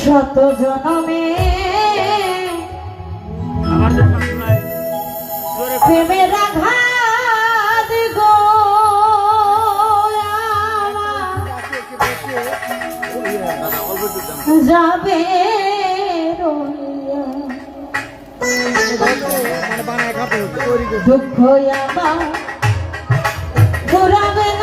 শত জনমে প্রেমের আঘাত গো যাবে দুঃখ আমার ঘুরাবে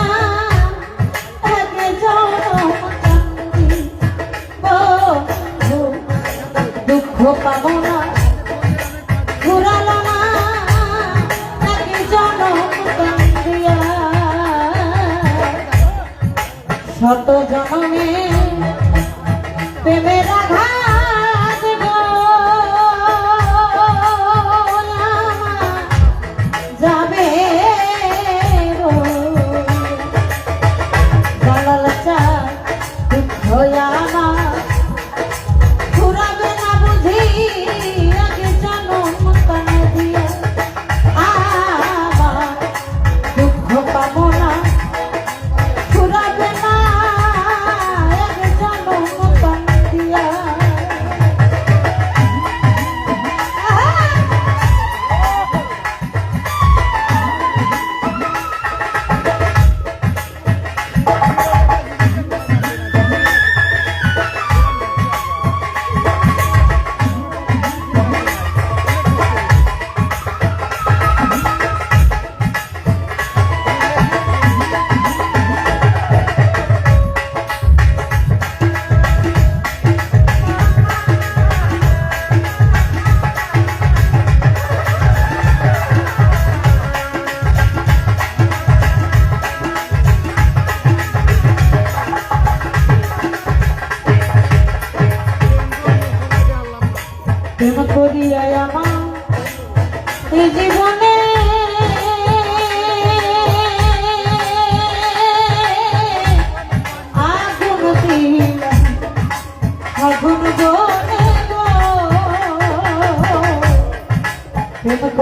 পাবো না ঘুরালো না নাকি জনম শত জনমে প্রেমের আঘাত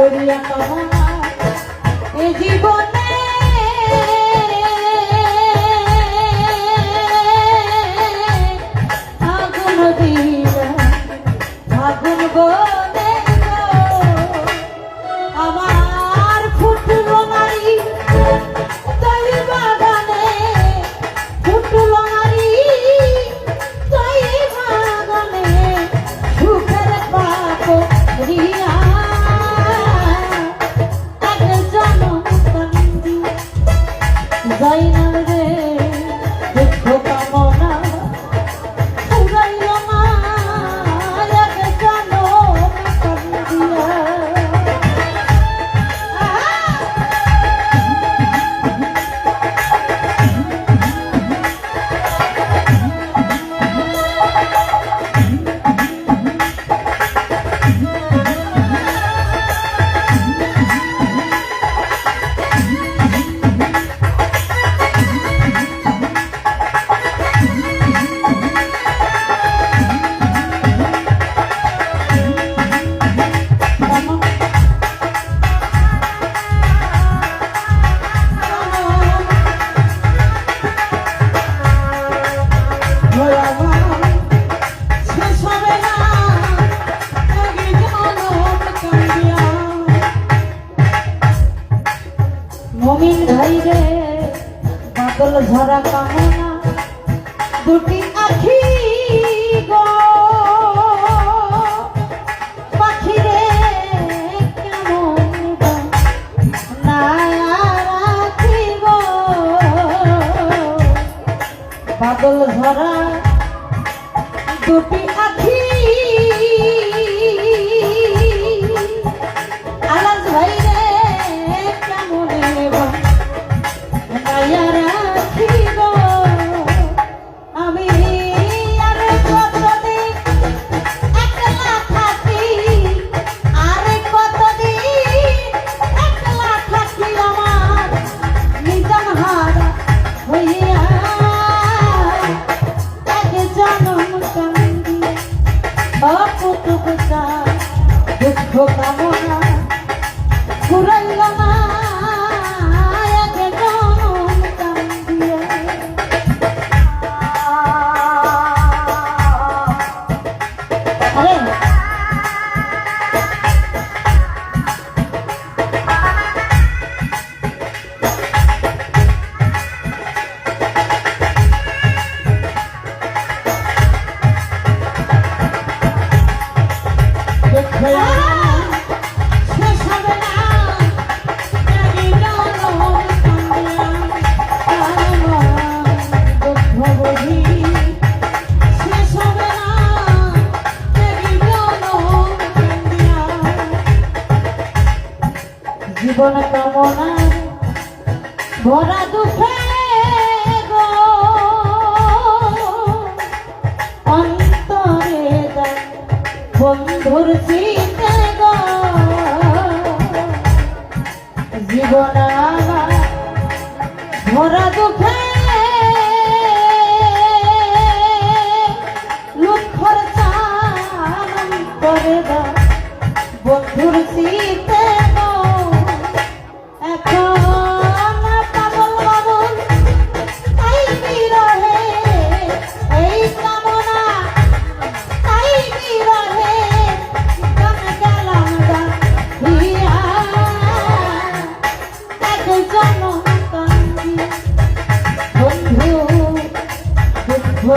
We Gloria a todos. জীবন কামনা ভরা দুঃখে অন্তরে বন্ধুর শীতে জীবন ভরা দুঃখে লুক্ষর চান করে বন্ধুর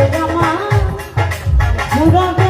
দুঃখ জামা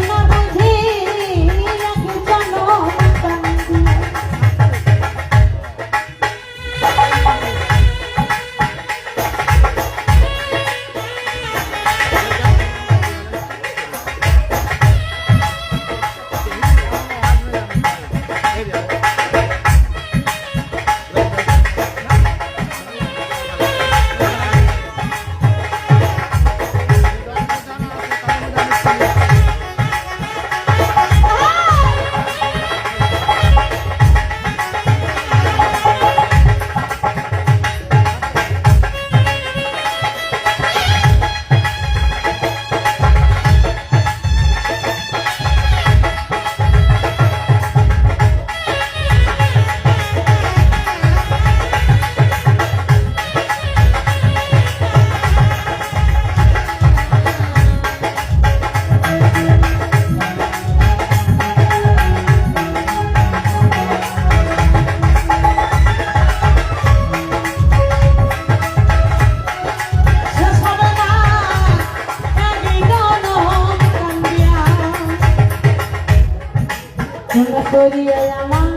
করিয়া আমার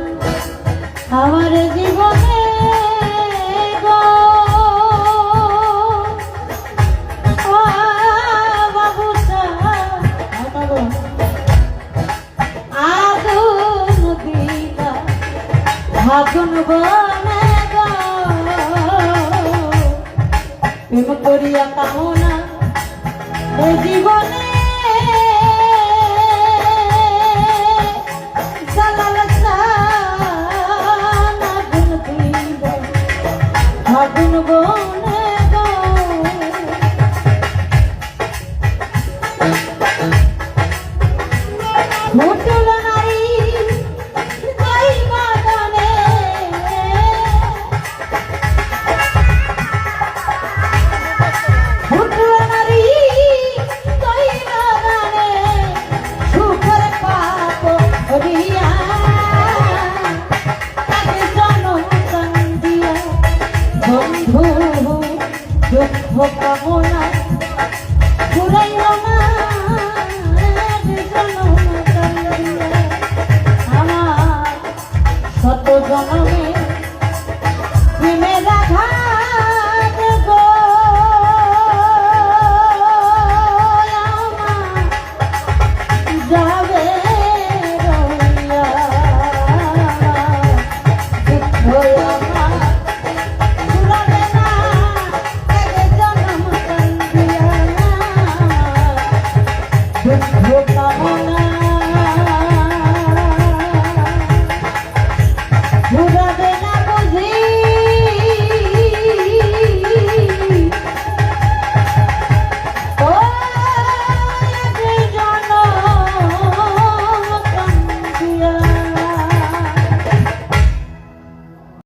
আমার জীবনে আগুন বনে গো। প্রেম করিয়া কামনা জীবনে Bora, bora.